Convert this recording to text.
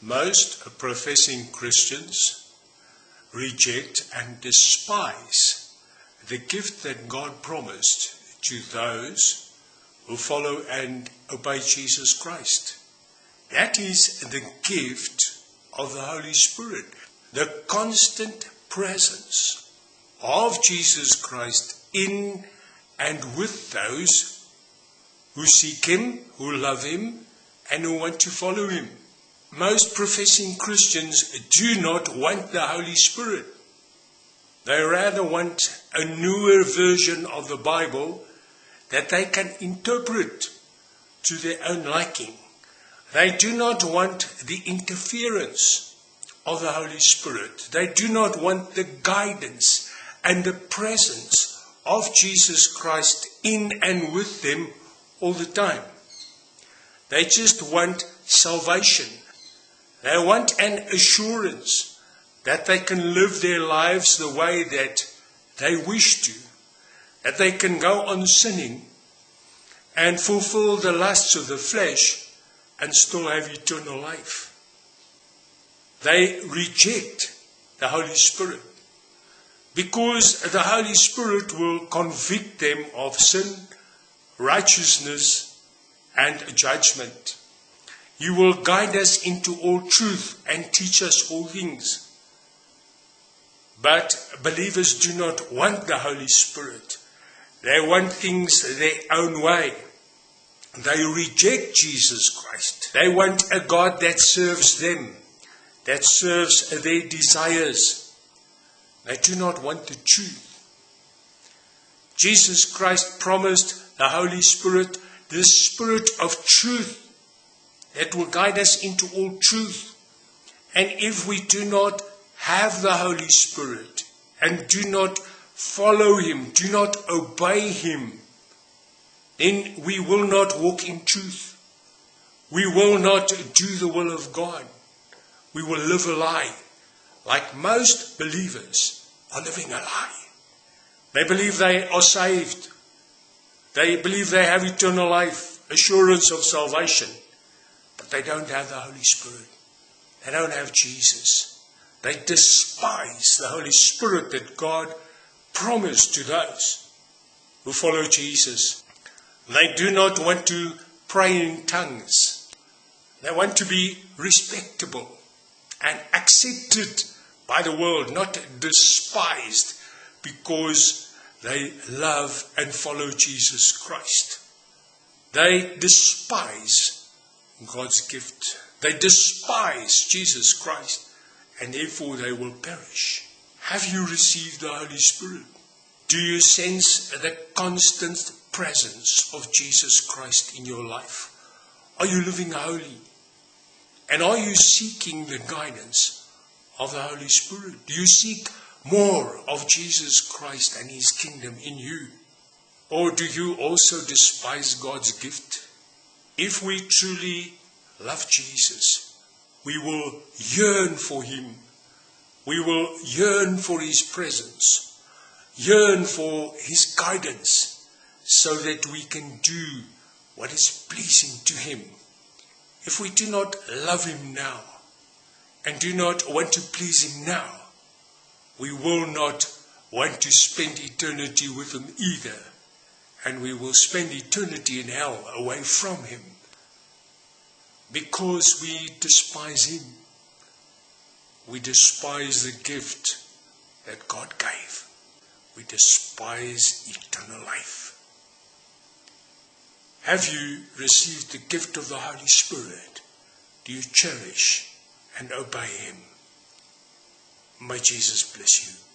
Most professing Christians reject and despise the gift that God promised to those who follow and obey Jesus Christ. That is the gift of the Holy Spirit, the constant presence of Jesus Christ in and with those who seek Him, who love Him, and who want to follow Him. Most professing Christians do not want the Holy Spirit. They rather want a newer version of the Bible that they can interpret to their own liking. They do not want the interference of the Holy Spirit. They do not want the guidance and the presence of Jesus Christ in and with them all the time. They just want salvation. They want an assurance that they can live their lives the way that they wish to, that they can go on sinning and fulfill the lusts of the flesh and still have eternal life. They reject the Holy Spirit because the Holy Spirit will convict them of sin, righteousness, and judgment. He will guide us into all truth and teach us all things. But believers do not want the Holy Spirit. They want things their own way. They reject Jesus Christ. They want a God that serves them, that serves their desires. They do not want the truth. Jesus Christ promised the Holy Spirit, the Spirit of truth, that will guide us into all truth. And if we do not have the Holy Spirit and do not follow Him, do not obey Him, then we will not walk in truth. We will not do the will of God. We will live a lie, like most believers are living a lie. They believe they are saved. They believe they have eternal life, assurance of salvation, they don't have the Holy Spirit. They don't have Jesus. They despise the Holy Spirit that God promised to those who follow Jesus. They do not want to pray in tongues. They want to be respectable and accepted by the world, not despised because they love and follow Jesus Christ. They despise God's gift. They despise Jesus Christ and therefore they will perish. Have you received the Holy Spirit? Do you sense the constant presence of Jesus Christ in your life? Are you living holy? And are you seeking the guidance of the Holy Spirit? Do you seek more of Jesus Christ and His kingdom in you? Or do you also despise God's gift? If we truly love Jesus, we will yearn for Him. We will yearn for His presence, yearn for His guidance, so that we can do what is pleasing to Him. If we do not love Him now and do not want to please Him now, we will not want to spend eternity with Him either, and we will spend eternity in hell away from Him because we despise Him. We despise the gift that God gave. We despise eternal life. Have you received the gift of the Holy Spirit? Do you cherish and obey Him? May Jesus bless you.